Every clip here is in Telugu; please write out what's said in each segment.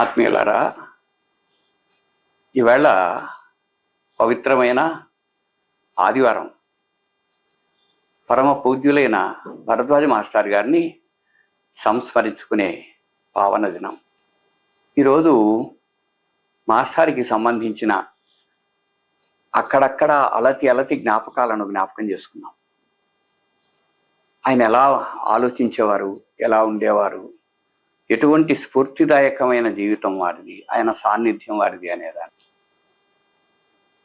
ఆత్మీయులారా ఈవేళ పవిత్రమైన ఆదివారం పరమ పూజ్యులైన భరద్వాజ మాస్టర్ గారిని సంస్మరించుకునే పావన దినం. ఈరోజు మాస్టారికి సంబంధించిన అక్కడక్కడ అలతి అలతి జ్ఞాపకాలను జ్ఞాపకం చేసుకుందాం. ఆయన ఎలా ఆలోచించేవారు ఎలా ఉండేవారు ఎటువంటి స్ఫూర్తిదాయకమైన జీవితం వారిది ఆయన సాన్నిధ్యం వారిది అనేదాన్ని.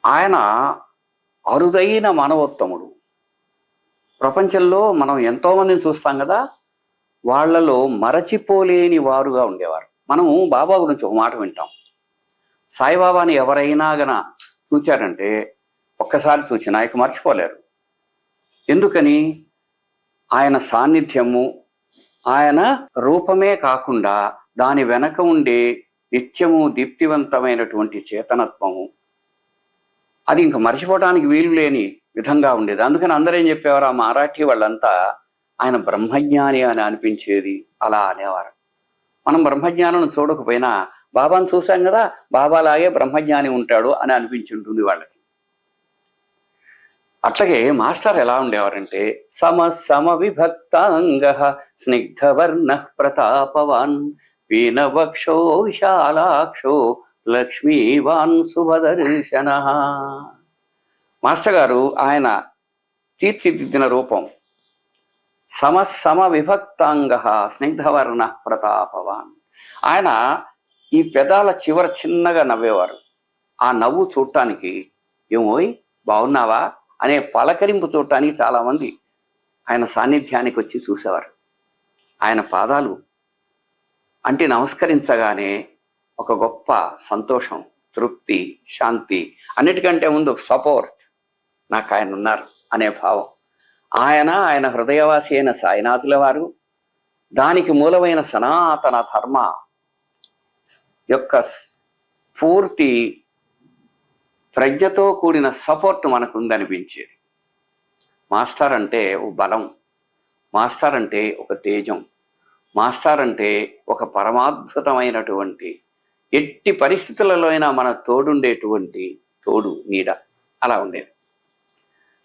ఆయన అరుదైన మానవోత్తముడు. ప్రపంచంలో మనం ఎంతోమందిని చూస్తాం కదా వాళ్ళలో మరచిపోలేని వారుగా ఉండేవారు. మనము బాబా గురించి ఒక మాట వింటాం. సాయిబాబాని ఎవరైనా గన చూచారంటే ఒక్కసారి చూసినా ఆయన మర్చిపోలేరు. ఎందుకని? ఆయన సాన్నిధ్యము ఆయన రూపమే కాకుండా దాని వెనక ఉండే నిత్యము దీప్తివంతమైనటువంటి చేతనత్వము. అది ఇంక మర్చిపోవడానికి వీలు లేని విధంగా ఉండేది. అందుకని అందరేం చెప్పేవారు? ఆ మరాఠీ వాళ్ళంతా ఆయన బ్రహ్మజ్ఞాని అని అనిపించేది. అలా అనేవారు. మనం బ్రహ్మజ్ఞానం చూడకపోయినా బాబాను చూసాం కదా బాబాలాగే బ్రహ్మజ్ఞాని ఉంటాడు అని అనిపించుంటుంది వాళ్ళకి. అట్లాగే మాస్టర్ ఎలా ఉండేవారంటే సమ సమ విభక్తాంగ స్నిగ్ధవర్ణ ప్రతాపవాన్ వీణవక్షో విశాలాక్షో లక్ష్మీవాన్ శుభదర్శన. మాస్టర్ గారు ఆయన తీర్చిదిద్దిన రూపం సమ సమ విభక్తాంగ స్నిగ్ధవర్ణ ప్రతాపవాన్. ఆయన ఈ పెదాల చివర చిన్నగా నవ్వేవారు. ఆ నవ్వు చూడటానికి ఏమోయ్ బాగున్నావా? అనే పలకరింపు చూడటానికి చాలామంది ఆయన సాన్నిధ్యానికి వచ్చి చూసేవారు. ఆయన పాదాలు అంటే నమస్కరించగానే ఒక గొప్ప సంతోషం తృప్తి శాంతి అన్నిటికంటే ముందు సపోర్ట్ నాకు ఆయన ఉన్నారు అనే భావం. ఆయన ఆయన హృదయవాసి అయిన సాయినాథుల వారు దానికి మూలమైన సనాతన ధర్మ యొక్క పూర్తి ప్రజ్ఞతో కూడిన సపోర్ట్ మనకు ఉందనిపించేది మాస్టర్ అంటే ఒక బలం. మాస్టర్ అంటే ఒక తేజం. మాస్టర్ అంటే ఒక పరమాద్భుతమైనటువంటి ఎట్టి పరిస్థితులలో అయినా మన తోడుండేటువంటి తోడు నీడ. అలా ఉండేది.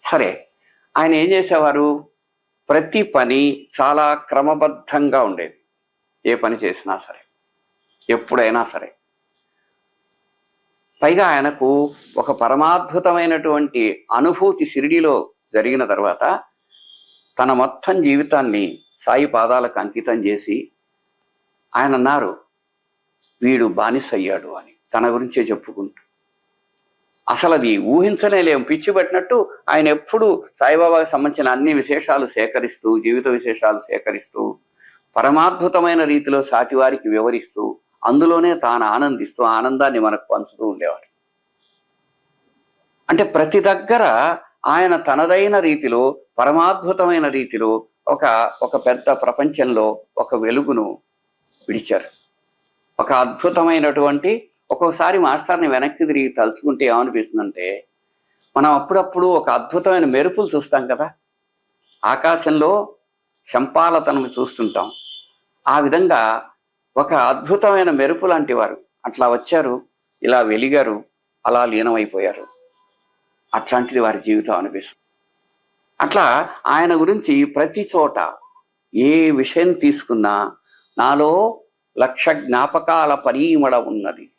సరే ఆయన ఏం చేసేవారు? ప్రతి పని చాలా క్రమబద్ధంగా ఉండేది. ఏ పని చేసినా సరే. ఎప్పుడైనా సరే. పైగా ఆయనకు ఒక పరమాద్భుతమైనటువంటి అనుభూతి షిరిడిలో జరిగిన తర్వాత తన మొత్తం జీవితాన్ని సాయి పాదాలకు అంకితం చేసి ఆయన అన్నారు వీడు బానిస అయ్యాడు అని తన గురించే చెప్పుకుంటూ. అసలు అది ఊహించనే పిచ్చి పెట్టినట్టు ఆయన ఎప్పుడు సాయిబాబాకి సంబంధించిన అన్ని విశేషాలు సేకరిస్తూ జీవిత విశేషాలు సేకరిస్తూ పరమాద్భుతమైన రీతిలో సాటివారికి వివరిస్తూ అందులోనే తాను ఆనందిస్తూ ఆనందాన్ని మనకు పంచుతూ ఉండేవాడు. అంటే ప్రతి దగ్గర ఆయన తనదైన రీతిలో పరమాద్భుతమైన రీతిలో ఒక ఒక పెద్ద ప్రపంచంలో ఒక వెలుగును విడిచారు. ఒక అద్భుతమైనటువంటి ఒక్కొక్కసారి మాస్టర్ని వెనక్కి తిరిగి తలుచుకుంటే ఏమనిపిస్తుందంటే మనం అప్పుడప్పుడు ఒక అద్భుతమైన మెరుపులు చూస్తాం కదా. ఆకాశంలో శంపాలతను చూస్తుంటాం. ఆ విధంగా ఒక అద్భుతమైన మెరుపు లాంటి వారు. అట్లా వచ్చారు ఇలా వెలిగారు అలా లీనమైపోయారు. అట్లాంటిది వారి జీవితం అనిపిస్తుంది. అట్లా ఆయన గురించి ప్రతి చోట ఏ విషయం తీసుకున్నా నాలో లక్ష జ్ఞాపకాల పరీమడ ఉన్నది.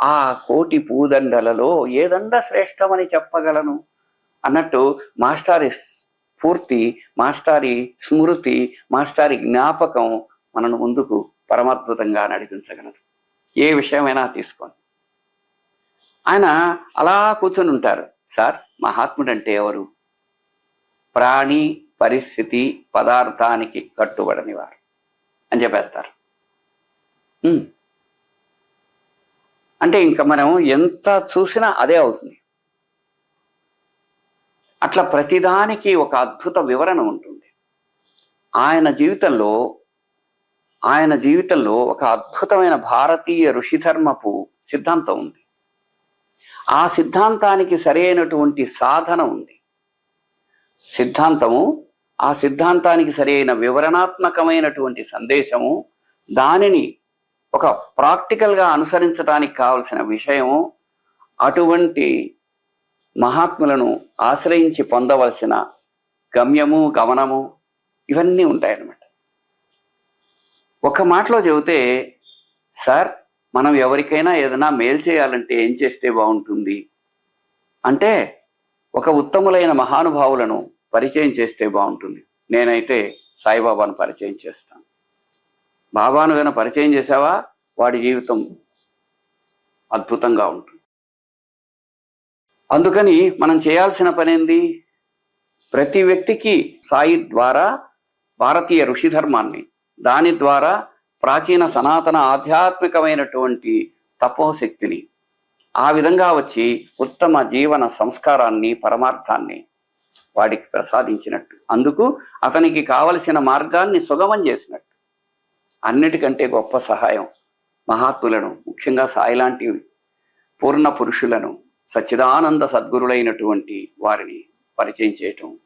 ఆ కోటి పూదండలలో ఏదండ శ్రేష్టమని చెప్పగలను? అన్నట్టు మాస్టారి స్ఫూర్తి మాస్టారి స్మృతి మాస్టారి జ్ఞాపకం మనను ముందుకు పరమాద్భుతంగా నడిపించగలదు ఏ విషయమైనా తీసుకోండి. ఆయన అలా కూర్చొని ఉంటారు. సార్ మహాత్ముడు అంటే ఎవరు? ప్రాణి పరిస్థితి పదార్థానికి కట్టుబడని వారు అని చెప్పేస్తారు. ఉమ్. అంటే ఇంకా మనం ఎంత చూసినా అదే అవుతుంది. అట్లా ప్రతిదానికి ఒక అద్భుత వివరణ ఉంటుంది. ఆయన జీవితంలో ఆయన జీవితంలో ఒక అద్భుతమైన భారతీయ ఋషిధర్మపు సిద్ధాంతం ఉంది. ఆ సిద్ధాంతానికి సరైనటువంటి సాధన ఉంది. సిద్ధాంతము ఆ సిద్ధాంతానికి సరైన వివరణాత్మకమైనటువంటి సందేశము దానిని ఒక ప్రాక్టికల్గా అనుసరించడానికి కావలసిన విషయము అటువంటి మహాత్ములను ఆశ్రయించి పొందవలసిన గమ్యము గమనము ఇవన్నీ ఉంటాయన్నమాట. ఒక మాటలో చెబితే సార్ మనం ఎవరికైనా ఏదైనా మేలు చేయాలంటే ఏం చేస్తే బాగుంటుంది? అంటే ఒక ఉత్తములైన మహానుభావులను పరిచయం చేస్తే బాగుంటుంది. నేనైతే సాయిబాబాను పరిచయం చేస్తాను. బాబాను గన పరిచయం చేసావా వాడి జీవితం అద్భుతంగా ఉంటుంది. అందుకని మనం చేయాల్సిన పనేంది? ప్రతి వ్యక్తికి సాయి ద్వారా భారతీయ ఋషి ధర్మాన్ని దాని ద్వారా ప్రాచీన సనాతన ఆధ్యాత్మికమైనటువంటి తపోశక్తిని ఆ విధంగా వచ్చి ఉత్తమ జీవన సంస్కారాన్ని పరమార్థాన్ని వాడికి ప్రసాదించినట్టు. అందుకు అతనికి కావలసిన మార్గాన్ని సుగమం చేసినట్టు. అన్నిటికంటే గొప్ప సహాయం మహాత్ములను ముఖ్యంగా సాయి లాంటి పూర్ణ పురుషులను సచ్చిదానంద సద్గురులైనటువంటి వారిని పరిచయం చేయటం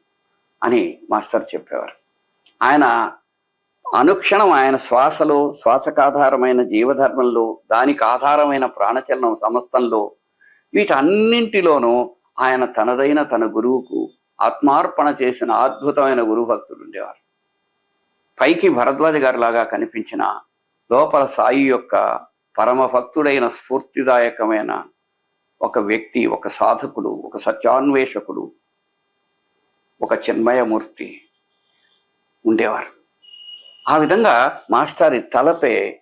అని మాస్టర్ చెప్పేవారు. ఆయన అనుక్షణం ఆయన శ్వాసలో శ్వాసకాధారమైన జీవధర్మంలో దానికి ఆధారమైన ప్రాణచలనం సమస్తంలో వీటన్నింటిలోనూ ఆయన తనదైన తన గురువుకు ఆత్మార్పణ చేసిన అద్భుతమైన గురుభక్తులు ఉండేవారు. పైకి భరద్వాజ గారి లాగా కనిపించిన లోపల సాయి యొక్క పరమభక్తుడైన స్ఫూర్తిదాయకమైన ఒక వ్యక్తి ఒక సాధకుడు ఒక సత్యాన్వేషకుడు ఒక చిన్మయమూర్తి ఉండేవారు. ఆ విధంగా మాస్టారి తలపే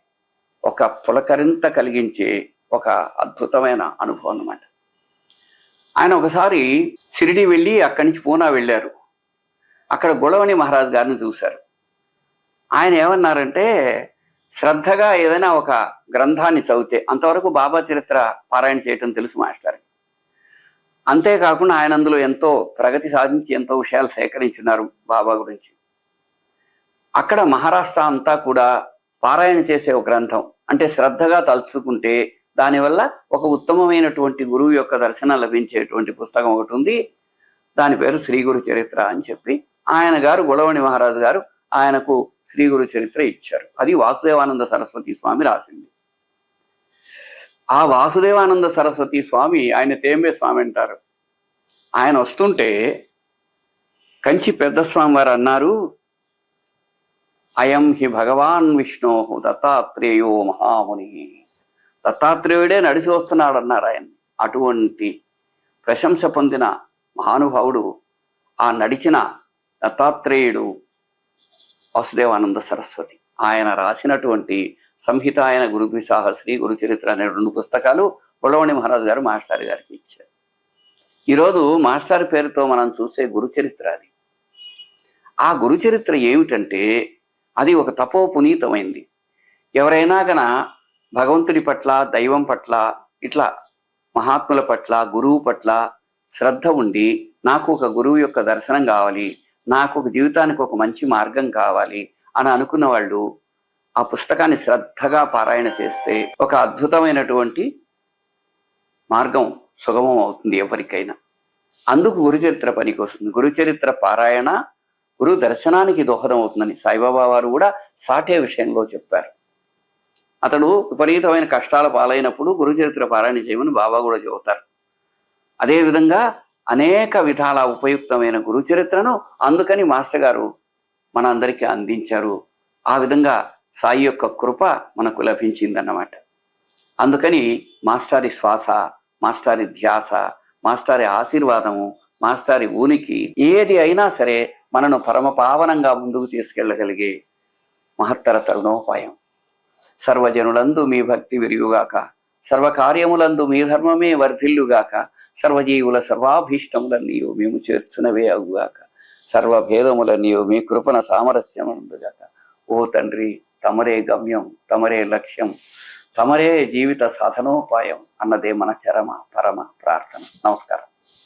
ఒక పులకరింత కలిగించే ఒక అద్భుతమైన అనుభవం అనమాట ఆయన ఒకసారి షిరిడి వెళ్ళి అక్కడి నుంచి పూనా వెళ్ళారు. అక్కడ గుళవణి మహారాజ్ గారిని చూశారు. ఆయన ఏమన్నారంటే శ్రద్ధగా ఏదైనా ఒక గ్రంథాన్ని చదివితే అంతవరకు బాబా చరిత్ర పారాయణ చేయటం తెలుసు మాస్టర్. అంతేకాకుండా ఆయన అందులో ఎంతో ప్రగతి సాధించి ఎంతో విషయాలు సేకరించున్నారు బాబా గురించి. అక్కడ మహారాష్ట్ర అంతా కూడా పారాయణ చేసే ఒక గ్రంథం. అంటే శ్రద్ధగా తలుచుకుంటే దానివల్ల ఒక ఉత్తమమైనటువంటి గురువు యొక్క దర్శనం లభించేటువంటి పుస్తకం ఒకటి ఉంది. దాని పేరు శ్రీ గురు చరిత్ర అని చెప్పి ఆయన గారు గొడవణి మహారాజు గారు ఆయనకు శ్రీ గురు చరిత్ర ఇచ్చారు. అది వాసుదేవానంద సరస్వతి స్వామి రాసింది. ఆ వాసుదేవానంద సరస్వతి స్వామి ఆయన తేంబే స్వామి అంటారు. ఆయన వస్తుంటే కంచి పెద్ద స్వామి వారు అన్నారు అయం హి భగవాన్ విష్ణు దత్తాత్రేయో మహాముని. దత్తాత్రేయుడే నడిచి వస్తున్నాడు అన్నారు ఆయన. అటువంటి ప్రశంస పొందిన మహానుభావుడు ఆ నడిచిన దత్తాత్రేయుడు వాసుదేవానంద సరస్వతి. ఆయన రాసినటువంటి సంహిత ఆయన గురు శ్రీ గురుచరిత్ర అనే రెండు పుస్తకాలు పొలవణి మహారాజు గారు మాస్టర్ గారికి ఇచ్చారు. ఈరోజు మాస్టర్ పేరుతో మనం చూసే గురుచరిత్ర అది. ఆ గురు చరిత్ర ఏమిటంటే అది ఒక తపో పునీతమైంది ఎవరైనా గన భగవంతుడి పట్ల దైవం పట్ల ఇట్లా మహాత్ముల పట్ల గురువు పట్ల శ్రద్ధ ఉండి నాకు ఒక గురువు యొక్క దర్శనం కావాలి నాకు ఒక జీవితానికి ఒక మంచి మార్గం కావాలి అని అనుకున్న వాళ్ళు ఆ పుస్తకాన్ని శ్రద్ధగా పారాయణ చేస్తే ఒక అద్భుతమైనటువంటి మార్గం సుగమం అవుతుంది ఎవరికైనా. అందుకు గురుచరిత్ర పనికి వస్తుంది గురుచరిత్ర పారాయణ గురు దర్శనానికి దోహదం అవుతుందని సాయిబాబా వారు కూడా సాటే విషయంలో చెప్పారు. అతడు విపరీతమైన కష్టాల పాలైనప్పుడు గురుచరిత్ర పారాయణ చేయమని బాబా కూడా చెబుతారు. అదేవిధంగా అనేక విధాల ఉపయుక్తమైన గురుచరిత్రను అందుకని మాస్టర్ గారు మన అందరికీ అందించారు. ఆ విధంగా సాయి యొక్క కృప మనకు లభించిందన్నమాట. అందుకని మాస్టారి శ్వాస మాస్టారి ధ్యాస మాస్టారి ఆశీర్వాదము మాస్టారి ఉనికి ఏది అయినా సరే మనను పరమ పావనంగా ముందుకు తీసుకెళ్ళగలిగే మహత్తర తరుణోపాయం. సర్వజనులందు మీ భక్తి విరియుగాక సర్వకార్యములందు మీ ధర్మమే వర్ధిల్లుగాక సర్వజీవుల సర్వాభీష్టములన్నీయు మేము చేర్చునవే అగుగాక సర్వభేదములన్నీయు మీ కృపణ సామరస్యముందుగాక. ఓ తండ్రి తమరే గమ్యం తమరే లక్ష్యం తమరే జీవిత సాధనోపాయం అన్నదే మన చరమ పరమ ప్రార్థన. నమస్కారం.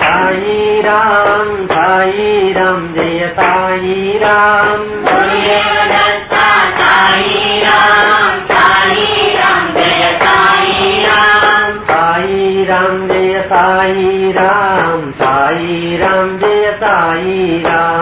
साई राम साई राम जय साई राम साई राम देव साम देव छा रामदेव राम